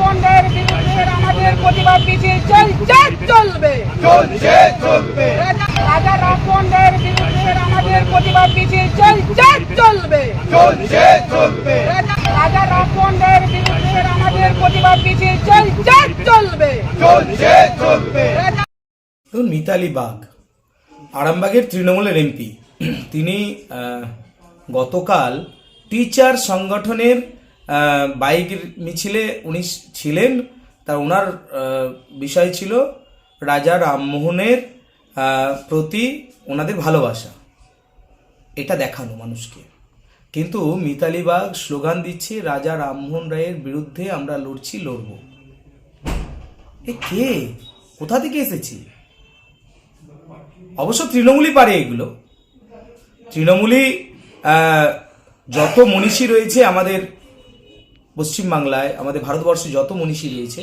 রামমন্ডের বিরুদ্ধে আমাদের প্রতিবাদ মিছিল চলছে চলবে। চলছে চলবে। রাজা রামমন্ডের বিরুদ্ধে আমাদের প্রতিবাদ মিছিল চলছে চলবে। চলছে চলবে। রাজা রামমন্ডের বিরুদ্ধে আমাদের প্রতিবাদ মিছিল চলছে চলবে। চলছে চলবে। মিতালি বাগ আরামবাগের তৃণমূলের এমপি। তিনি গতকাল টিচার সংগঠনের আহ, বাইক মিছিলে উনি ছিলেন। তা ওনার বিষয় ছিল রাজা রামমোহনের প্রতি ওনাদের ভালোবাসা। এটা দেখানো মানুষকে। কিন্তু মিতালি বাগ স্লোগান দিচ্ছে রাজা রামমোহন রায়ের বিরুদ্ধে আমরা লড়ছি লড়ব। এ কে? কোথা থেকে এসেছি? অবশ্য তৃণমূলই পারে এগুলো। তৃণমূলই যত মনীষী রয়েছে আমাদের পশ্চিমবাংলায় আমাদের ভারতবর্ষে যত মনীষী রয়েছে,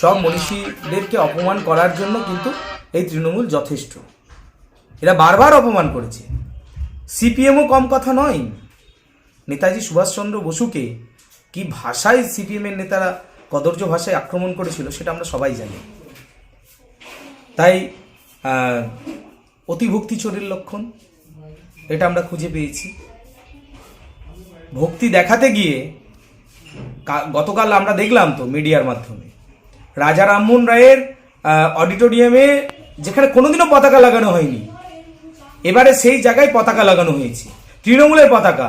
সব মনীষীদেরকে অপমান করার জন্য কিন্তু এই তৃণমূল যথেষ্ট। এরা বারবার অপমান করেছে। সিপিএমও কম কথা নয়। নেতাজি সুভাষচন্দ্র বসুকে কি ভাষায় সিপিএমের নেতারা কদর্য ভাষায় আক্রমণ করেছিল সেটা আমরা সবাই জানি। তাই অতিভক্তি চোরের লক্ষণ, এটা আমরা খুঁজে পেয়েছি। ভক্তি দেখাতে গিয়ে গতকাল আমরা দেখলাম তো মিডিয়ার মাধ্যমে। রাজা রামমোহন রায়ের অডিটোরিয়ামে যেখানে কোনোদিনও পতাকা লাগানো হয়নি। এবারে সেই জায়গায় পতাকা লাগানো হয়েছে। তৃণমূলের পতাকা।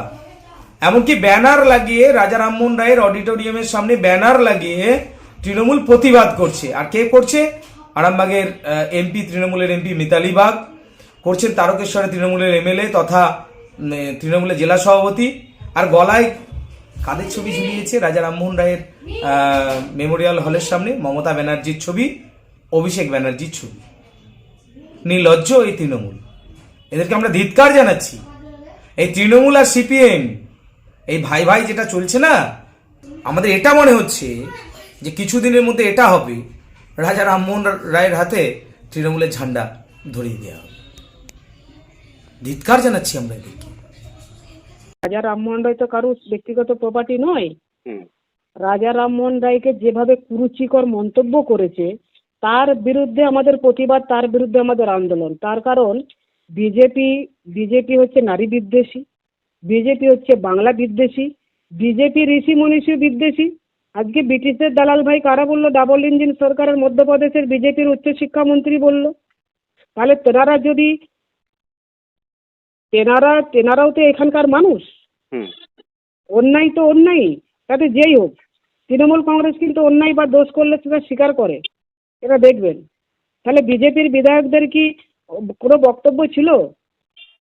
এমনকি ব্যানার লাগিয়ে রাজা রামমোহন রায়ের অডিটোরিয়ামের সামনে ব্যানার লাগিয়ে তৃণমূল প্রতিবাদ করছে। আর কে করছে? আরামবাগের এমপি, তৃণমূলের এমপি মিতালি বাগ। করছেন তারকেশ্বরের তৃণমূলের এমএলএ তথা তৃণমূলের জেলা সভাপতি। আর গলায় কাদের ছবি ঝুলিয়েছে? রাজা রামমোহন রায়ের মেমোরিয়াল হলের সামনে মমতা ব্যানার্জির ছবি, অভিষেক ব্যানার্জির ছবি। নির্লজ্জ এই তৃণমূল। এদেরকে আমরা ধিৎকার জানাচ্ছি। এই তৃণমূল আর সিপিএম, এই ভাই ভাই যেটা চলছে না, আমাদের এটা মনে হচ্ছে যে কিছুদিনের মধ্যে এটা হবে। রাজা রামমোহন রায়ের হাতে তৃণমূলের ঝান্ডা ধরিয়ে দেওয়া হবে। ধিৎকার জানাচ্ছি আমরা এদেরকে। রাজা রামমোহন রায় তো কারও ব্যক্তিগত প্রপার্টি নয়। রাজা রামমোহন রায়কে যেভাবে কুরুচিকর মন্তব্য করেছে তার বিরুদ্ধে আমাদের প্রতিবাদ তার বিরুদ্ধে আমাদের আন্দোলন। তার কারণ বিজেপি বিজেপি হচ্ছে নারী বিদ্বেষী বিজেপি হচ্ছে বাংলা বিদ্বেষী বিজেপি ঋষি মনীষী বিদ্বেষী। আজকে ব্রিটিশের দালাল ভাই কারা বলল? ডাবল ইঞ্জিন সরকারের মধ্যপ্রদেশের বিজেপির উচ্চশিক্ষামন্ত্রী বলল। তাহলে তেনারা যদি তেনারা তেনারাও তো এখানকার মানুষ। অন্যায় তো অন্যায় তাতে যেই হোক, তৃণমূল কংগ্রেস কিন্তু অন্যায় বা দোষ করলে সেটা স্বীকার করে, এটা দেখবেন। তাহলে বিজেপির বিধায়কদের কি কোনো বক্তব্য ছিল?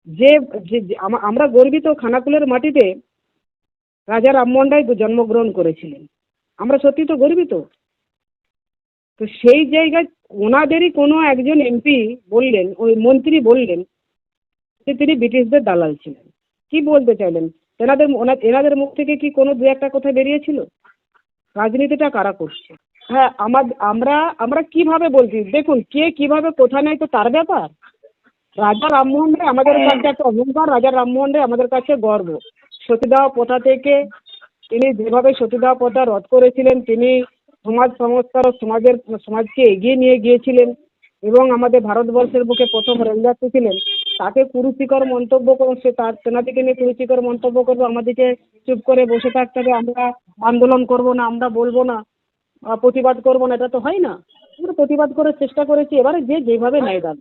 যে, যে- যে, আম- আমরা গর্বিত খানাকুলের মাটিতে রাজা রামমোহন রায় জন্মগ্রহণ করেছিলেন। আমরা সত্যি তো গর্বিত। তো সেই জায়গায় ওনাদেরই কোনো একজন এমপি বললেন, ওই মন্ত্রী বললেন যে তিনি ব্রিটিশদের দালাল ছিলেন। কি বলতে চাইলেন? এনাদের এনাদের মুখ থেকে কি কোনো দু একটা কথা বেরিয়েছিল? রাজনীতিটা কারা করছে? হ্যাঁ আমার আমরা আমরা কীভাবে বলছি? দেখুন কে কীভাবে কোথা নেয় তো তার ব্যাপার। রাজা রামমোহন রায় আমাদের কাছে একটা অহংকার রাজা রামমোহন রায় আমাদের কাছে গর্ব। সতীদাহ প্রথা থেকে তিনি যেভাবে সতীদাহ প্রথা রদ করেছিলেন তিনি সমাজ সংস্কার ও সমাজের সমাজকে এগিয়ে নিয়ে গিয়েছিলেন এবং আমাদের ভারতবর্ষের বুকে প্রথম রেলযাত্রী ছিলেন। তাকে কুরুচিকর মন্তব্য সে তার সেনাদিকে নিয়ে কুরুচিকর মন্তব্য করব, আমাদেরকে চুপ করে বসে থাকতে হবে, আমরা আন্দোলন করব না, আমরা বলব না প্রতিবাদ করব না, এটা তো হয় না। আমরা প্রতিবাদ করার চেষ্টা করেছি, এবারে যে যেভাবে নেয় দাম